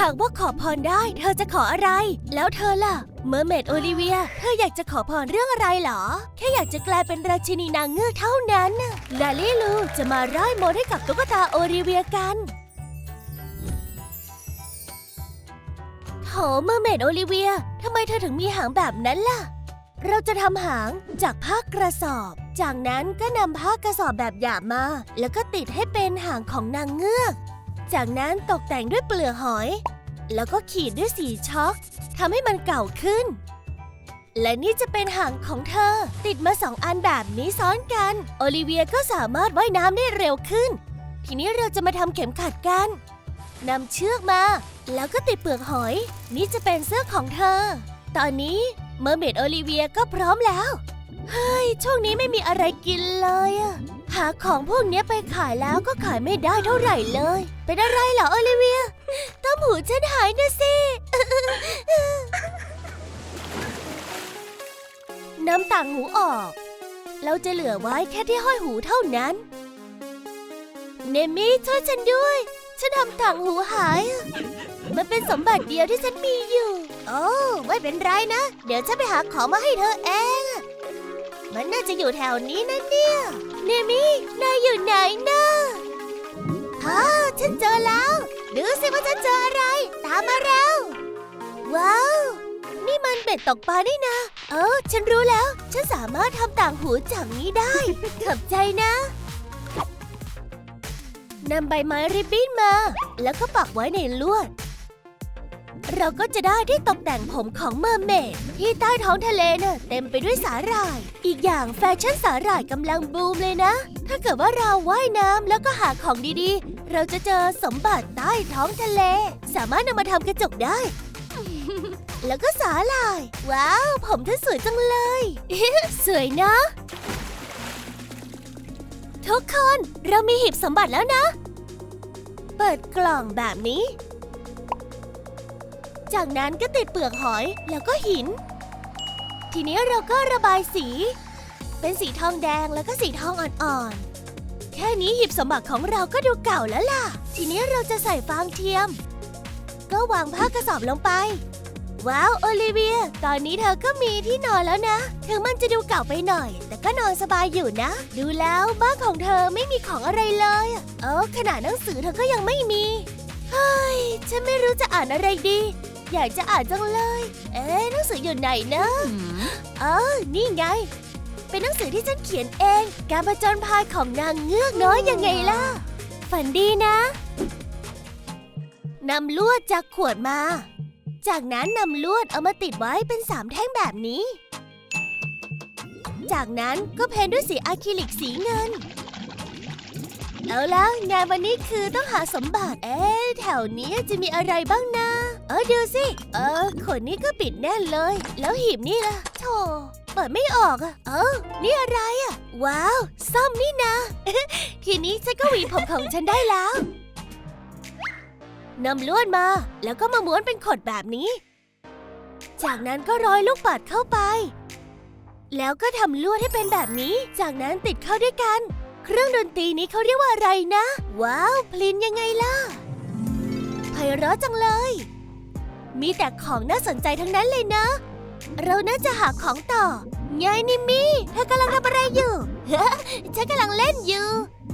หากว่าขอพรได้ เธอจะขออะไร แล้วเธอล่ะ เมอร์เมดโอลิเวีย เธออยากจะขอพรเรื่องอะไรเหรอ แค่อยากจะกลายเป็นราชินีนางเงือกเท่านั้นลาลิลูจะมาร่ายมนต์ให้กับตุ๊กตาโอลิเวียกันโถเมอร์เมดโอลิเวีย ทำไมเธอถึงมีหางแบบนั้นล่ะ เราจะทำหางจากผ้ากระสอบ จากนั้นก็นำผ้ากระสอบแบบหยาบมา แล้วก็ติดให้เป็นหางของนางเงือก จากนั้นตกแต่งด้วยเปลือกหอย แล้วก็ขีดด้วยสีช็อกทำให้มันเก่าขึ้น และนี่จะเป็นหางของเธอ ติดมาสองอันแบบนี้ซ้อนกัน โอลิเวียก็สามารถว่ายน้ำได้เร็วขึ้น ทีนี้เราจะมาทำเข็มขัดกันนำเชือกมา แล้วก็ติดเปลือกหอย นี่จะเป็นเสื้อของเธอ ตอนนี้เมอร์เมดโอลิเวียก็พร้อมแล้ว เฮ้ย ช่วงนี้ไม่มีอะไรกินเลยอะหาของพวกนี้ไปขายแล้วก็ขายไม่ได้เท่าไหร่เลย เป็นอะไรเหรอโอลิเวียต้มหูฉันหายนะสิ น้ำต่างหูออก เราจะเหลือไว้แค่ที่ห้อยหูเท่านั้น เนมี่ช่วยฉันด้วย ฉันทำต่างหูหาย มันเป็นสมบัติเดียวที่ฉันมีอยู่ โอ้ ไม่เป็นไรนะ เดี๋ยวฉันไปหาของมาให้เธอเอง มันน่าจะอยู่แถวนี้นะเนี่ย เนมี่นายอยู่ไหนนะฮ่าฉันเจอแล้ว ดูสิว่าฉันเจออะไร ตามมาแล้ว ว้าว นี่มันเป็ดตกปลานี่นะ เออ ฉันรู้แล้ว ฉันสามารถทำต่างหูจากนี้ได้ ขอบใจนะนำใบไม้ริบบิ้นมา แล้วก็ปักไว้ในลวด เราก็จะได้ที่ตกแต่งผมของเมอร์เมดที่ใต้ท้องทะเลเน่ะเต็มไปด้วยสาหร่าย อีกอย่างแฟชั่นสาหร่ายกำลังบูมเลยนะ ถ้าเกิดว่าเราว่ายน้ำแล้วก็หาของดีๆ เราจะเจอสมบัติใต้ท้องทะเล สามารถนำมาทำกระจกได้ แล้วก็สาหร่าย ว้าว ผมเธอสวยจังเลย สวยนะ ทุกคนเรามีหีบสมบัติแล้วนะ เปิดกล่องแบบนี้ จากนั้นก็ติดเปลือกหอยแล้วก็หิน ทีนี้เราก็ระบายสี เป็นสีทองแดงแล้วก็สีทองอ่อนๆ แค่นี้หีบสมบัติของเราก็ดูเก่าแล้วล่ะ ทีนี้เราจะใส่ฟางเทียม ก็วางผ้ากระสอบลงไป ว้าวโอลิเวีย ตอนนี้เธอก็มีที่นอนแล้วนะ ถึงมันจะดูเก่าไปหน่อย แต่ก็นอนสบายอยู่นะ ดูแล้วบ้านของเธอไม่มีของอะไรเลยอะเออขนาดหนังสือเธอก็ยังไม่มีเฮ้ย ฉันไม่รู้จะอ่านอะไรดี อยากจะอ่านจังเลย เอ๊ะหนังสืออยู่ไหนนะเออนี่ไง เป็นหนังสือที่ฉันเขียนเอง การผจญภัยของนางเงือกน้อยยังไงล่ะ ฝันดีนะนำลวดจากขวดมา จากนั้นนำลวดเอามาติดไว้เป็นสามแท่งแบบนี้ จากนั้นก็เพ้นด้วยสีอะคริลิกสีเงิน เอาแล้วงานวันนี้คือต้องหาสมบัติ เอ๊ะแถวนี้จะมีอะไรบ้างนะ เออดูสิ เออขวดนี้ก็ปิดแน่นเลย แล้วหีบนี่ล่ะโธ่เปิดไม่ออกอะเออ นี่อะไรอะว้าวซ่อมนี่นะ ทีนี้ฉันก็หวีผมของฉันได้แล้วนำลวดมา แล้วก็มาม้วนเป็นขดแบบนี้ จากนั้นก็ร้อยลูกปัดเข้าไป แล้วก็ทำลวดให้เป็นแบบนี้ จากนั้นติดเข้าด้วยกัน เครื่องดนตรีนี้เขาเรียกว่าอะไรนะ ว้าว พลินยังไงล่ะไพเราะจังเลย มีแต่ของน่าสนใจทั้งนั้นเลยนะ เราน่าจะหาของต่อไงนิมมี่เธอกำลังทำอะไรอยู่ ฉันกำลังเล่นอยู่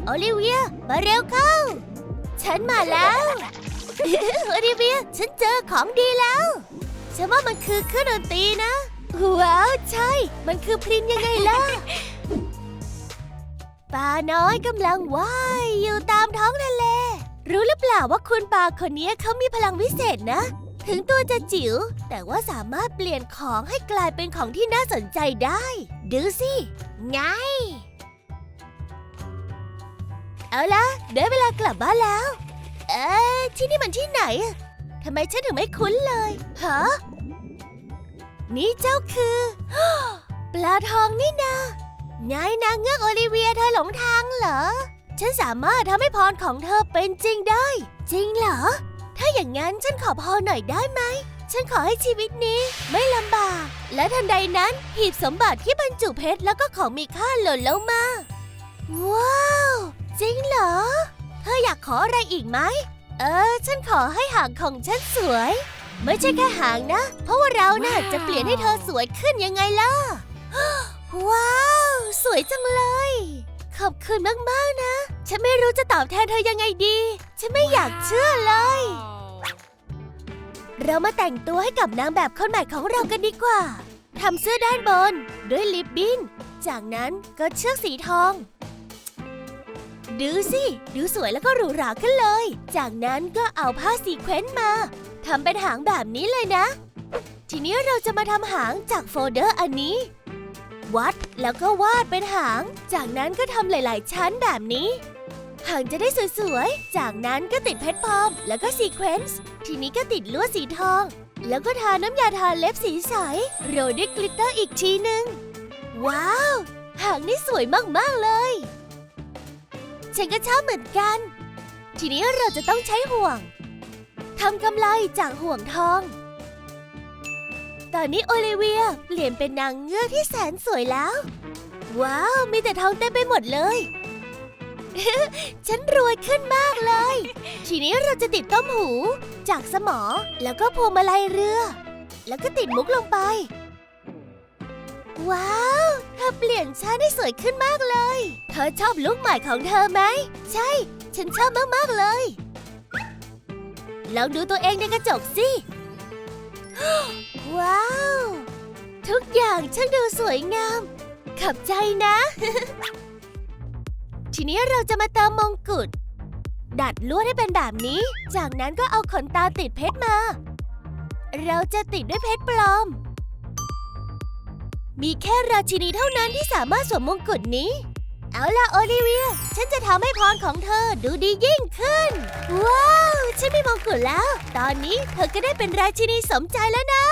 โอลิเวีย มาเร็วเข้า ฉันมาแล้ว โอลิเวีย ฉันเจอของดีแล้วฉันว่ามันคือเครื่องดนตรีนะ ว้าว ใช่ มันคือพลินยังไงล่ะปลาน้อยกำลังว่ายอยู่ตามท้องทะเล รู้หรือเปล่าว่าคุณปลาคนนี้เขามีพลังวิเศษนะ ถึงตัวจะจิ๋วแต่ว่าสามารถเปลี่ยนของให้กลายเป็นของที่น่าสนใจได้ ดูสิ ไง เอาละได้เวลากลับบ้านแล้ว เอ๊ะที่นี่มันที่ไหน ทำไมฉันถึงไม่คุ้นเลยฮะนี่เจ้าคือ ปลาทองนี่นาไงนางเงือกโอลิเวียเธอหลงทางเหรอ ฉันสามารถทำให้พรของเธอเป็นจริงได้ จริงเหรอ ถ้าอย่างนั้นฉันขอพรหน่อยได้ไหม ฉันขอให้ชีวิตนี้ไม่ลำบาก และทันใดนั้นหีบสมบัติที่บรรจุเพชรแล้วก็ของมีค่าหล่นลงมา ว้าว จริงเหรอ เธออยากขออะไรอีกไหม เออ ฉันขอให้หางของฉันสวย ไม่ใช่แค่หางนะ เพราะว่าเราน่ะว้าจะเปลี่ยนให้เธอสวยขึ้นยังไงล่ะ ว้าว สวยจังเลย ขอบคุณมากๆนะ ฉันไม่รู้จะตอบแทนเธอยังไงดี ฉันไม่อยากเชื่อเลย เรามาแต่งตัวให้กับนางแบบคนใหม่ของเรากันดีกว่า ทำเสื้อด้านบนด้วยลิปบิ้น จากนั้นก็เชือกสีทอง ดูสิ ดูสวยแล้วก็หรูหราขึ้นเลย จากนั้นก็เอาผ้าสีเคว้นมา ทำเป็นหางแบบนี้เลยนะ ทีนี้เราจะมาทำหางจากโฟลเดอร์อันนี้ วัดแล้วก็วาดเป็นหาง จากนั้นก็ทำหลาย ๆ ชั้นแบบนี้ หางจะได้สวยๆ จากนั้นก็ติดเพชรปลอม แล้วก็ซีเควนซ์ ทีนี้ก็ติดลวดสีทอง แล้วก็ทาน้ำยาทาเล็บสีใส โรยด้วยกลิตเตอร์อีกทีหนึ่ง ว้าว หางนี่สวยมากๆเลย ฉันก็ชอบเหมือนกัน ทีนี้เราจะต้องใช้ห่วง ทำกำไรจากห่วงทอง ตอนนี้โอลิเวียเปลี่ยนเป็นนางเงือกที่แสนสวยแล้ว ว้าว มีแต่ทองเต็มไปหมดเลย ฉันรวยขึ้นมากเลย ทีนี้เราจะติดต้มหู จากสมอ แล้วก็พวงมาลัยเรือ แล้วก็ติดมุกลงไป ว้าวเธอเปลี่ยนฉันให้สวยขึ้นมากเลย เธอชอบลุคใหม่ของเธอไหม ใช่ ฉันชอบมากๆเลย ลองดูตัวเองในกระจกสิ ว้าว ทุกอย่างช่างดูสวยงามขับใจนะ ทีนี้เราจะมาเติมมงกุฎ ดัดลวดให้เป็นแบบนี้ จากนั้นก็เอาขนตาติดเพชรมา เราจะติดด้วยเพชรปลอม มีแค่ราชินีเท่านั้นที่สามารถสวมมงกุฎนี้ เอาล่ะโอลิเวีย ฉันจะทำให้พรของเธอดูดียิ่งขึ้น ว้าว ฉันมีมงกุฎแล้ว ตอนนี้เธอก็ได้เป็นราชินีสมใจแล้วนะ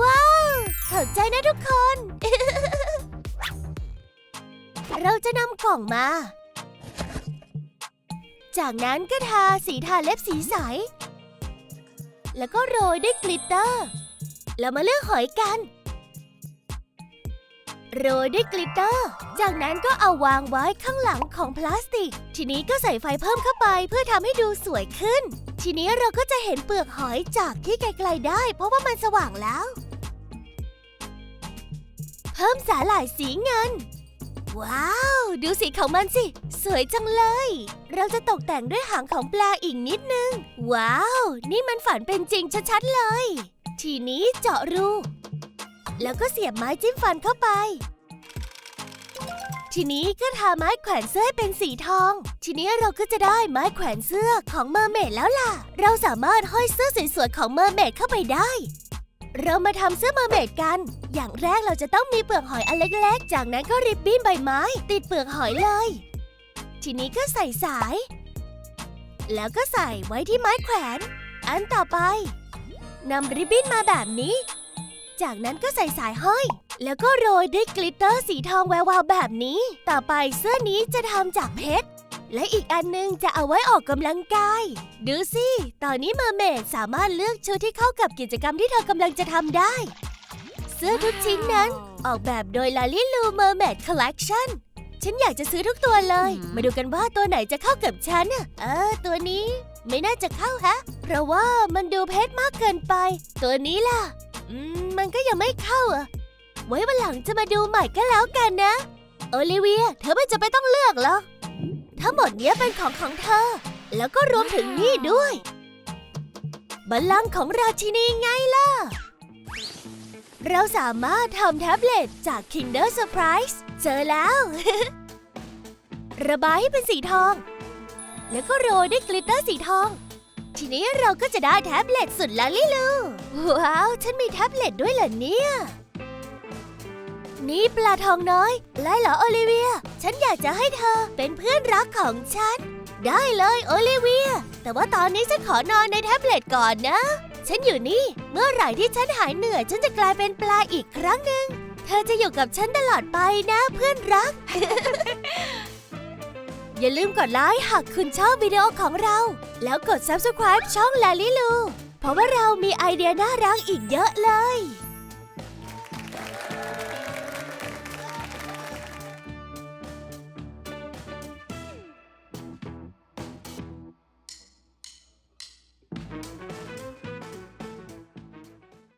ว้าวขอบใจนะทุกคน เราจะนำกล่องมา จากนั้นก็ทาสีทาเล็บสีใส แล้วก็โรยด้วยกลิตเตอร์ เรามาเลือกหอยกัน โรยด้วยกลิตเตอร์ จากนั้นก็เอาวางไว้ข้างหลังของพลาสติก ทีนี้ก็ใส่ไฟเพิ่มเข้าไปเพื่อทำให้ดูสวยขึ้น ทีนี้เราก็จะเห็นเปลือกหอยจากที่ไกลๆได้ เพราะว่ามันสว่างแล้ว เพิ่มสาหร่ายสีเงิน ว้าว ดูสีของมันสิ สวยจังเลย เราจะตกแต่งด้วยหางของปลาอีกนิดนึง ว้าว นี่มันฝันเป็นจริงชัดๆเลย ทีนี้เจาะรู แล้วก็เสียบไม้จิ้มฟันเข้าไป ทีนี้ก็ทาไม้แขวนเสื้อให้เป็นสีทอง ทีนี้เราก็จะได้ไม้แขวนเสื้อของเมอร์เมดแล้วล่ะ เราสามารถห้อยเสื้อสวยๆของเมอร์เมดเข้าไปได้ เรามาทำเสื้อเมอร์เมดกัน อย่างแรกเราจะต้องมีเปลือกหอยอันเล็กๆ จากนั้นก็ริบบิ้นใบไม้ ติดเปลือกหอยเลย ทีนี้ก็ใส่สาย แล้วก็ใส่ไว้ที่ไม้แขวน อันต่อไปนำริบบิ้นมาแบบนี้ จากนั้นก็ใส่สายห้อย แล้วก็โรยด้วยกลิตเตอร์สีทองแวววาวแบบนี้ ต่อไปเสื้อนี้จะทำจากเพชร และอีกอันหนึงจะเอาไว้ออกกำลังกาย ดูสิ ตอนนี้เมอร์เมดสามารถเลือกชุดที่เข้ากับกิจกรรมที่เธอกำลังจะทำได้ เสื้อทุกชิ้นนั้น ออกแบบโดยลาลิลูเมอร์เมดคอลเลกชันฉันอยากจะซื้อทุกตัวเลยอืมมาดูกันว่าตัวไหนจะเข้ากับฉันน่ะเออ ตัวนี้ไม่น่าจะเข้าฮะ เพราะว่ามันดูเพชรมากเกินไป ตัวนี้ล่ะ อืม มันก็ยังไม่เข้าอะ ไว้วันหลังจะมาดูใหม่ก็แล้วกันนะ โอลิเวีย เธอไม่จะไปนต้องเลือกหรอก ทั้งหมดนี้เป็นของของเธอ แล้วก็รวมถึงนี่ด้วยบัลลังก์ของราชินีไงล่ะ เราสามารถทำแท็บเล็ตจาก Kinder Surprise เจอแล้ว ระบายให้เป็นสีทอง แล้วก็โรยด้วยกลิตเตอร์สีทอง ทีนี้เราก็จะได้แท็บเล็ตสุดลาลิลู ว้าว ฉันมีแท็บเล็ตด้วยเหรอเนี่ย นี่ปลาทองน้อยไล่เหรอโอลิเวีย ฉันอยากจะให้เธอเป็นเพื่อนรักของฉัน ได้เลยโอลิเวีย แต่ว่าตอนนี้ฉันขอนอนในแท็บเล็ตก่อนนะ ฉันอยู่นี่ เมื่อไหร่ที่ฉันหายเหนื่อย ฉันจะกลายเป็นปลาอีกครั้งหนึ่ง เธอจะอยู่กับฉันตลอดไปนะเพื่อนรัก อย่าลืมกดไลค์หากคุณชอบวิดีโอของเรา แล้วกด subscribe ช่องลาลิลู เพราะว่าเรามีไอเดียน่ารักอีกเยอะเลย